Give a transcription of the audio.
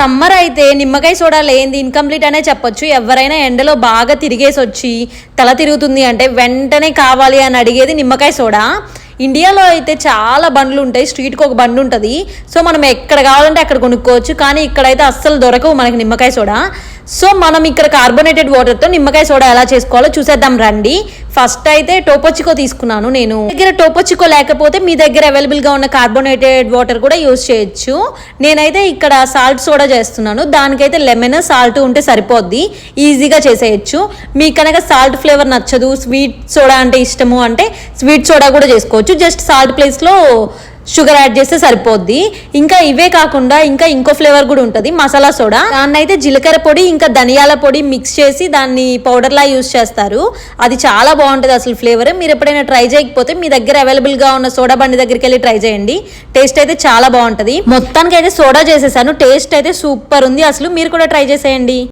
Summer అయితే నిమ్మకాయ soda లేనిది ఇన్కంప్లీట్ అనే చెప్పొచ్చు. ఎవరైనా ఎండలో బాగా తిరిగేసి వచ్చి తల తిరుగుతుంది అంటే వెంటనే కావాలి అని అడిగేది నిమ్మకాయ సోడా. ఇండియాలో అయితే చాలా బండ్లు ఉంటాయి. స్ట్రీట్కి ఒక బండి ఉంటుంది. సో మనం ఎక్కడ కావాలంటే అక్కడ కొనుక్కోవచ్చు. కానీ ఇక్కడైతే అస్సలు దొరకవు మనకి నిమ్మకాయ సోడా. సో మనం ఇక్కడ కార్బోనేటెడ్ వాటర్తో నిమ్మకాయ సోడా ఎలా చేసుకోవాలో చూసేద్దాం రండి. ఫస్ట్ అయితే టోపోచికో తీసుకున్నాను నేను. దగ్గర టోపోచికో లేకపోతే మీ దగ్గర అవైలబుల్గా ఉన్న కార్బోనేటెడ్ వాటర్ కూడా యూజ్ చేయొచ్చు. నేనైతే ఇక్కడ సాల్ట్ సోడా చేస్తున్నాను. దానికైతే లెమన్ సాల్ట్ ఉంటే సరిపోద్ది. ఈజీగా చేసేయచ్చు. మీకు కనుక సాల్ట్ ఫ్లేవర్ నచ్చదు స్వీట్ సోడా అంటే ఇష్టము అంటే స్వీట్ సోడా కూడా చేసుకోవచ్చు. జస్ట్ సాల్ట్ ప్లేస్లో షుగర్ యాడ్ చేస్తే సరిపోద్ది. ఇంకా ఇవే కాకుండా ఇంకా ఇంకో ఫ్లేవర్ కూడా ఉంటుంది మసాలా సోడా. దాన్ని అయితే జీలకర్ర పొడి ఇంకా ధనియాల పొడి మిక్స్ చేసి దాన్ని పౌడర్లా యూస్ చేస్తారు. అది చాలా బాగుంటుంది అసలు ఫ్లేవర్ మీరు ఎప్పుడైనా ట్రై చేయకపోతే మీ దగ్గర అవైలబుల్గా ఉన్న సోడా బండి దగ్గరికి వెళ్ళి ట్రై చేయండి. టేస్ట్ అయితే చాలా బాగుంటుంది. మొత్తానికి అయితే సోడా చేసేసాను. టేస్ట్ అయితే సూపర్ ఉంది. అసలు మీరు కూడా ట్రై చేసేయండి.